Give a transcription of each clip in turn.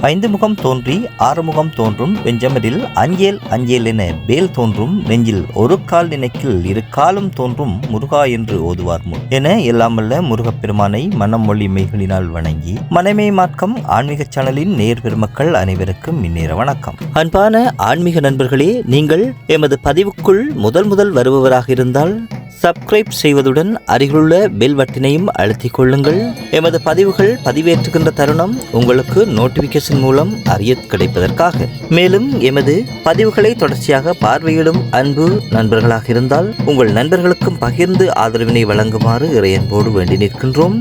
ஐந்து முகம் தோன்றி ஆறு முகம் தோன்றும் வெஞ்சமரில் அஞ்சேல் அஞ்சேல் என வேல் தோன்றும் நெஞ்சில் ஒரு கால் நினைக்கில் இரு காலும் தோன்றும் முருகா என்று ஓதுவார் முன். என எல்லாமல்ல முருகப்பெருமானை மனம் மொழி மெய்களினால் வணங்கி மனமே மாற்றம் ஆன்மீக சேனலின் நேர் பெருமக்கள் அனைவருக்கும் இந்நேர வணக்கம். அன்பான ஆன்மீக நண்பர்களே நீங்கள் எமது பதிவுக்குள் முதல் முதல் வருபவராக இருந்தால் சப்ஸ்கிரைப் செய்வதுடன் அருகிலுள்ள பெல் வட்டினையும் அழுத்திக் கொள்ளுங்கள். எமது பதிவுகள் பதிவேற்றுகின்ற தருணம் உங்களுக்கு நோட்டிபிகேஷன் மூலம் அறிய கிடைப்பதற்காக. மேலும் எமது பதிவுகளை தொடர்ச்சியாக பார்வையிடும் அன்பு நண்பர்களாக இருந்தால் உங்கள் நண்பர்களுக்கும் பகிர்ந்து ஆதரவினை வழங்குமாறு இறையன்போடு வேண்டி நிற்கின்றோம்.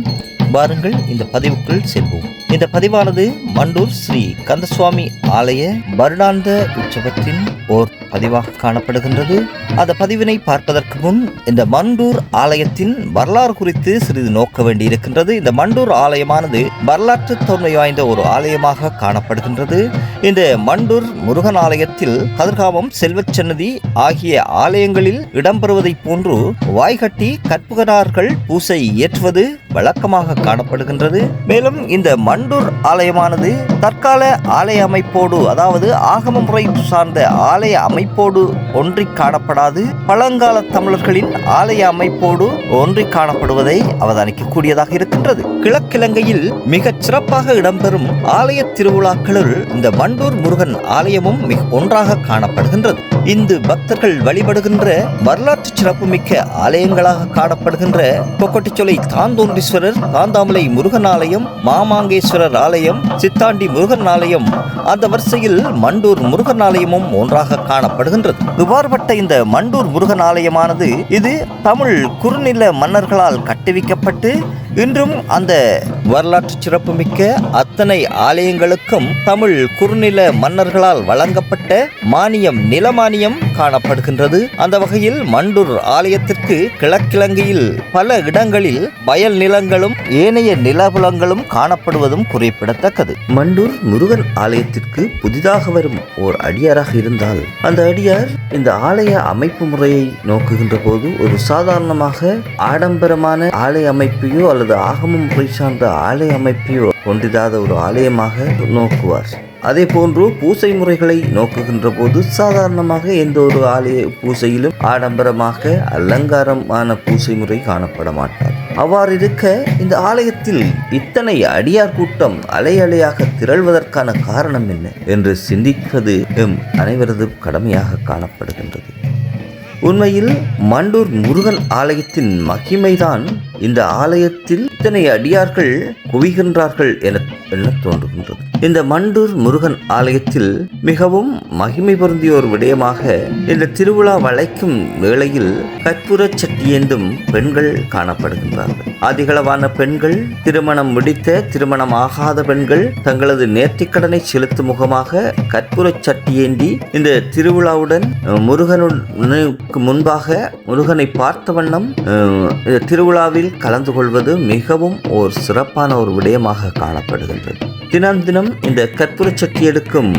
வாருங்கள் இந்த பதிவுக்குள் செல்வோம். இந்த பதிவானது மண்டூர் ஸ்ரீ கந்தசுவாமி ஆலய வருடாந்த உற்சவத்தின் ஓர் பதிவாக காணப்படுகின்றது. அந்த பதிவினை பார்ப்பதற்கு முன் இந்த மண்டூர் ஆலயத்தின் வரலாறு குறித்து சிறிது நோக்க வேண்டியிருக்கின்றது. இந்த மண்டூர் ஆலயமானது வரலாற்று தன்மை வாய்ந்த ஒரு ஆலயமாக காணப்படுகின்றது. இந்த மண்டூர் முருகன் ஆலயத்தில் கதிர்காமம் செல்வச்சன்னதி ஆகிய ஆலயங்களில் இடம்பெறுவதைப் போன்று வாய்கட்டி கற்புகனார்கள் பூசை ஏற்றுவது வழக்கமாக காணப்படுகின்றது. மேலும் இந்த மண்டூர் ஆலயமானது தற்கால ஆலய அமைப்போடு அதாவது ஆகம முறை சார்ந்த ஆலய அமைப்போடு ஒன்றி காணப்படாது. பழங்கால தமிழர்களின் ஆலய அமைப்போடு ஒன்றி காணப்படுவதை அவதானிக்கக்கூடியதாக இருக்கின்றது. கிழக்கிழங்கையில் மிகச் சிறப்பாக இடம்பெறும் ஆலய திருவிழாக்களுள் இந்த வண்டூர் முருகன் ஆலயமும் மிக ஒன்றாக காணப்படுகின்றது. இந்து பக்தர்கள் வழிபடுகின்ற வரலாற்று சிறப்புமிக்க ஆலயங்களாக காணப்படுகின்ற பொக்கட்டிச்சொலை தாந்தோன்றீஸ்வரர் தாந்தாமலை முருகன் ஆலயம் மாமாங்கேஸ்வரர் ஆலயம் சித்தாண்டி முருகன் ஆலயம் அந்த வரிசையில் மண்டூர் முருகன் ஆலயமும் ஒன்றாக காணப்படுகின்றது. இவ்வாறுபட்ட இந்த மண்டூர் முருகன் ஆலயமானது இது தமிழ் குறுநில மன்னர்களால் கட்டுவிக்கப்பட்டு இன்றும் அந்த வரலாற்று சிறப்புமிக்க அத்தனை ஆலயங்களுக்கும் தமிழ் குறுநில மன்னர்களால் வழங்கப்பட்ட மானியம் நிலமானியம் காணப்படுகின்றது. அந்த வகையில் மண்டூர் ஆலயத்திற்கு கிழக்கிழங்கையில் பல இடங்களில் வயல் நிலங்களும் ஏனைய நிலபுலங்களும் காணப்படுவதும் குறிப்பிடத்தக்கது. மண்டூர் முருகன் ஆலயத்திற்கு புதிதாக வரும் ஓர் அடியாராக இருந்தால் அந்த அடியார் இந்த ஆலய அமைப்பு முறையை நோக்குகின்ற போது ஒரு சாதாரணமாக ஆடம்பரமான ஆலய அமைப்பையோ அல்லது ஆகம முறை சார்ந்த ஆலய அமைப்பையோ ஒன்றிடாத ஒரு ஆலயமாக நோக்குவார். அதே போன்று பூசை முறைகளை நோக்குகின்ற போது சாதாரணமாக எந்த ஒரு ஆலய பூசையிலும் ஆடம்பரமாக அலங்காரமான பூசை முறை காணப்பட மாட்டார் அவ்வாறு இருக்க இந்த ஆலயத்தில் இத்தனை அடியார் கூட்டம் அலை அலையாக திரள்வதற்கான காரணம் என்ன என்று சிந்திப்பது எம் அனைவரது கடமையாக காணப்படுகின்றது. உண்மையில் மண்டூர் முருகன் ஆலயத்தின் மகிமைதான் இந்த ஆலயத்தில் இத்தனை அடியார்கள் குவிகின்றார்கள் என எண்ண தோன்றுகின்றது. இந்த மண்டூர் முருகன் ஆலயத்தில் மிகவும் மகிமை பொருந்திய ஒரு விடயமாக இந்த திருவிழா வளைக்கும் வேளையில் கற்பூர சட்டியேந்தும் பெண்கள் காணப்படுகின்றார்கள். அதிகளவான பெண்கள் திருமணம் முடித்த திருமணம் ஆகாத பெண்கள் தங்களது நேர்த்திக்கடனை செலுத்தும் முகமாக கற்பூர சட்டியேந்தி இந்த திருவிழாவுடன் முருகனுக்கு முன்பாக முருகனை பார்த்த வண்ணம் இந்த திருவிழாவில் கலந்து கொள்வது மிகவும் ஒரு சிறப்பான ஒரு விடயமாக காணப்படுகின்றது. தினம் தினம் இந்த கற்பூர சக்தி எடுக்கும்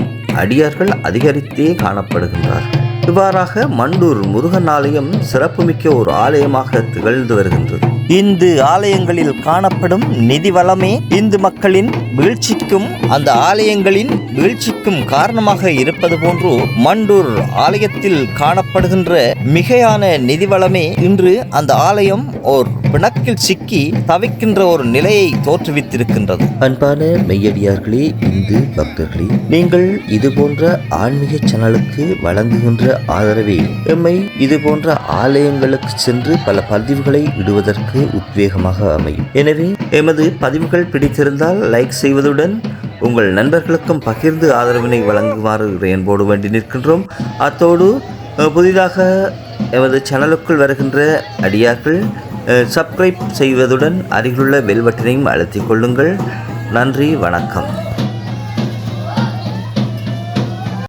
அடியார்கள் அதிகரித்தே காணப்படுகின்றார்கள். இவ்வாறாக மண்டூர் முருகன் ஆலயம் சிறப்புமிக்க ஒரு ஆலயமாக திகழ்ந்து வருகின்றது. இந்து ஆலயங்களில் காணப்படும் நிதி வளமே இந்து மக்களின் வீழ்ச்சிக்கும் அந்த ஆலயங்களின் வீழ்ச்சிக்கும் காரணமாக இருப்பது போன்று மண்டூர் ஆலயத்தில் காணப்படுகின்ற மிகையான நிதி வளமே இன்று அந்த ஆலயம் ஓர் பிணக்கில் சிக்கி தவிக்கின்ற ஒரு நிலையை தோற்றுவித்திருக்கின்றது. அன்பான மெய்யடியார்களே இந்து பக்தர்களே நீங்கள் இது போன்ற ஆன்மீக சேனலுக்கு வழங்குகின்ற ஆதரவை எம்மை இது போன்ற ஆலயங்களுக்கு சென்று பல பதிவுகளை இடுவதற்கு உத்வேகமாக அமையும். எனவே எமது பதிவுகள் பிடித்திருந்தால் லைக் செய்வதுடன் உங்கள் நண்பர்களுக்கும் பகிர்ந்து ஆதரவினை வழங்குமாறு என்போடு வேண்டி நிற்கின்றோம். அத்தோடு புதிதாக எமது சேனலுக்குள் வருகின்ற அடியார்கள் சப்ஸ்கிரைப் செய்வதுடன் அருகிலுள்ள பெல் பட்டனையும் அழுத்திக் கொள்ளுங்கள். நன்றி வணக்கம்.